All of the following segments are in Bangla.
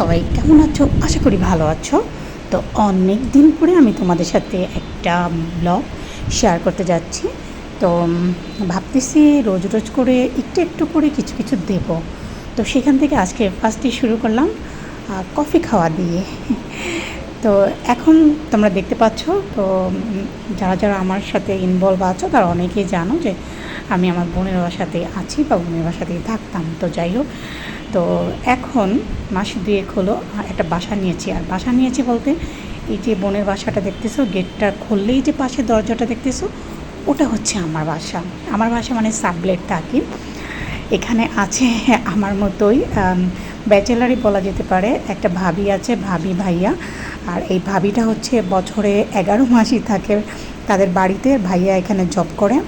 সবাই কেমন আছো? আশা করি ভালো আছো। তো অনেক দিন পরে আমি তোমাদের সাথে একটা ব্লগ শেয়ার করতে যাচ্ছি। তো ভাবতেছি রোজ রোজ করে একটু একটু করে কিছু কিছু দেব। তো সেখান থেকে আজকে ফার্স্টে শুরু করলাম কফি খাওয়া দিয়ে। তো এখন তোমরা দেখতে পাচ্ছ, তো যারা যারা আমার সাথে ইনভলভ আছো, তারা অনেকেই জানো যে আমি আমার বোনের বাসাতে আছি বা বোনের বাসাতেই থাকতাম। তো যাই হোক, তো এখন মাস দুয়েক হলো একটা বাসা নিয়েছি। আর বাসা নিয়েছি বলতে, এই যে বোনের বাসাটা দেখতেছো, গেটটা খুললেই যে পাশে দরজাটা দেখতেছো, ওটা হচ্ছে আমার বাসা। আমার বাসা মানে সাবলেট থাকি এখানে আছে আমার মতোই ব্যাচেলারই বলা যেতে পারে, একটা ভাবি আছে, ভাবি ভাইয়া। আর এই ভাবিটা হচ্ছে বছরে এগারো মাসই থাকে তাদের বাড়িতে, ভাইয়া এখানে জব করে।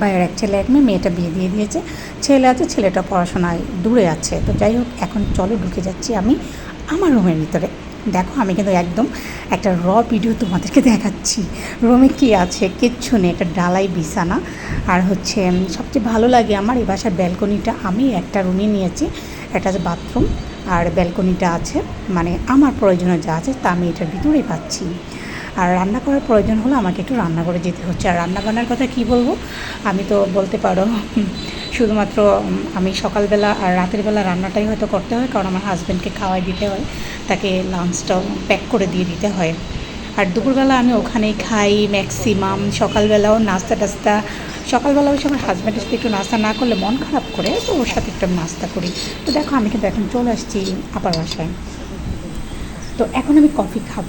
ভাইয়ের এক ছেলে, এক মেয়ে, মেয়েটা বিয়ে দিয়ে দিয়েছে। ছেলে আছে, ছেলেটা পড়াশোনায় দূরে আছে। তো যাই হোক, এখন চলো ঢুকে যাচ্ছি আমি আমার রুমের ভিতরে। দেখো, আমি কিন্তু একদম একটা র ভিডিও তোমাদেরকে দেখাচ্ছি। রুমে কি আছে, কিচ্ছু নেই, একটা ডালাই বিছানা। আর হচ্ছে, সবচেয়ে ভালো লাগে আমার এই বাসার ব্যালকনিটা। আমি একটা রুমে নিয়েছি। আছে বাথরুম আর ব্যালকনিটা আছে মানে আমার প্রয়োজনীয় যা আছে তা আমি এটার ভিতরেই পাচ্ছি। আর রান্না করার প্রয়োজন হলে আমাকে একটু রান্না করে যেতে হচ্ছে। আর রান্না বান্নার কথা কি বলব? আমি তো বলতে পারো, শুধুমাত্র আমি সকালবেলা আর রাতের বেলা রান্নাটাই হয়তো করতে হয়, কারণ আমার হাজব্যান্ডকে খাওয়াই দিতে হয়, তাকে লাঞ্চটাও প্যাক করে দিয়ে দিতে হয়। আর দুপুরবেলা আমি ওখানেই খাই ম্যাক্সিমাম সকালবেলাও নাস্তা টাস্তা। সকালবেলা ওই সময় হাজব্যান্ডের সাথে একটু নাস্তা না করলে মন খারাপ করে, তো ওর সাথে একটু নাস্তা করি। তো দেখো, আমি কিন্তু এখন চলে আসছি আপার বাসায়। তো এখন আমি কফি খাব।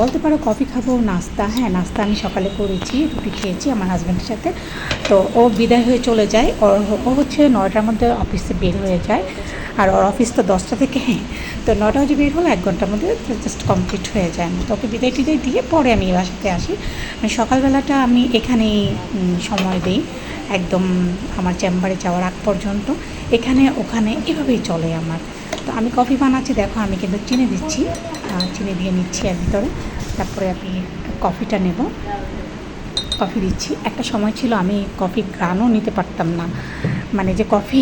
বলতে পারো কফি খাব, নাস্তা। হ্যাঁ নাস্তা আমি সকালে করেছি, রুটি খেয়েছি আমার হাজব্যান্ডের সাথে। তো ও বিদায় হয়ে চলে যায়। ও হচ্ছে নয়টার মধ্যে অফিসে বের হয়ে যায়। আর ওর অফিস তো দশটা থেকে হ্যাঁ। তো নটা বাজে বের হলো, এক ঘণ্টার মধ্যে জাস্ট কমপ্লিট হয়ে যায়। তো ওকে বিদায় টিদায় দিয়ে পরে আমি বাসাতে আসি। মানে সকালবেলাটা আমি এখানেই সময় দিই। একদম আমার চেম্বারে যাওয়ার আগ পর্যন্ত। এখানে, ওখানে এভাবেই চলে আমার। তো আমি কফি বানাচ্ছি, দেখো আমি কিন্তু চিনি দিচ্ছি। চিনি দিয়ে নিচ্ছি এর ভিতরে। তারপরে আমি কফিটা নেব। কফি দিচ্ছি। একটা সময় ছিল আমি কফি গ্রানও নিতে পারতাম না। মানে যে কফি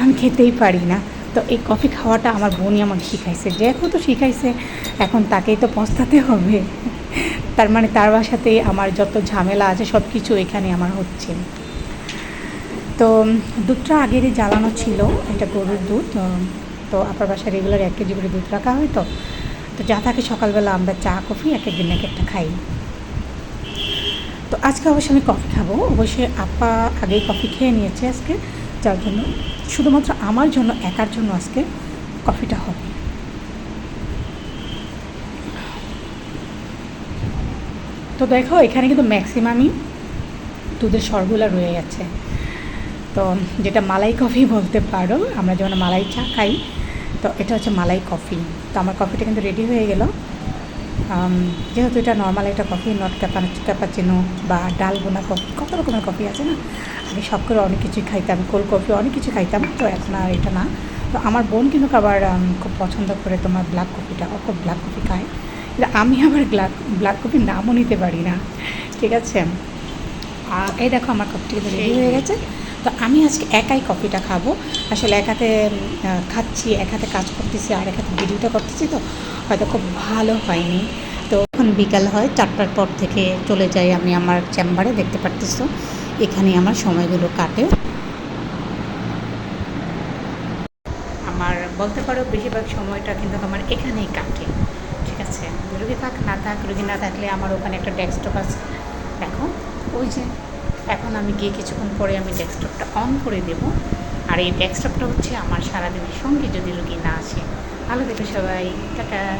আমি খেতেই পারি না। তো এই কফি খাওয়াটা আমার বোনই আমাকে শিখাইছে। যে এখন তো শিখাইছে, এখন তাকেই তো পস্তাতে হবে। তার মানে তার বাসাতে আমার যত ঝামেলা আছে সব কিছু এখানে আমার হচ্ছে। তো দুধটা আগেরই জ্বালানো ছিল, এটা গরুর দুধ। তো আপনার বাসায় রেগুলার এক কেজি করে দুধ রাখা হয় তো। তো যা থাকে সকালবেলা আমরা চা, কফি, এক একদিন এক একটা খাই। তো আজকে অবশ্যই আমি কফি খাব। অবশ্যই আপা আগেই কফি খেয়ে নিয়েছে আজকে। যার জন্য, শুধুমাত্র আমার জন্য, একার জন্য আজকে কফিটা হবে। তো দেখো, এখানে কিন্তু ম্যাক্সিমামই দুধের সরগুলা রয়ে গেছে। তো যেটা মালাই কফি বলতে পারো, আমরা যেমন মালাই চা খাই, তো এটা হচ্ছে মালাই কফি। তো আমার কফিটা কিন্তু রেডি হয়ে গেল। যেহেতু এটা নর্মাল একটা কফি নট ক্যাপা ক্যাপাচিনো বা ডালবোনা কফি কত রকমের কফি আছে না? আমি সব করে অনেক কিছুই খাইতাম কোল্ড কফি অনেক কিছু খাইতাম, তো এখন আর এটা না। তো আমার বোন কিন্তু আবার খুব পছন্দ করে তোমার ব্ল্যাক কফিটা ও খুব ব্ল্যাক কফি খায়। আমি আবার ব্ল্যাক ব্ল্যাক কফির নামও নিতে পারি না। ঠিক আছে? এই দেখো আমার কফিটা কিন্তু রেডি হয়ে গেছে। তো আমি আজকে একাই কফিটা খাব। আসলে এক হাতে খাচ্ছি, এক হাতে কাজ করতেছি আর এক হাতে ভিডিওটা করতেছি তো, হয়তো খুব ভালো হয়নি। তো এখন বিকাল হয়, চারটার পর থেকে চলে যাই আমি আমার চেম্বারে, দেখতে পারতেছো? এখানে আমার সময়গুলো কাটে। আমার বলতে পারো বেশিরভাগ সময়টা কিন্তু আমার এখানেই কাটে। ঠিক আছে? রুগী থাক, না থাক রুগী না থাকলে আমার ওখানে একটা ডেস্কটপ আছে। দেখো, ওই যে এখন আমি গিয়ে কিছুক্ষণ পরে আমি ডেস্কটপটা অন করে দেব। আর এই ডেস্কটপটা হচ্ছে আমার সারাদিনের সঙ্গে যদি রুগী না আসে। ভালো থেকো সবাই, টাটা।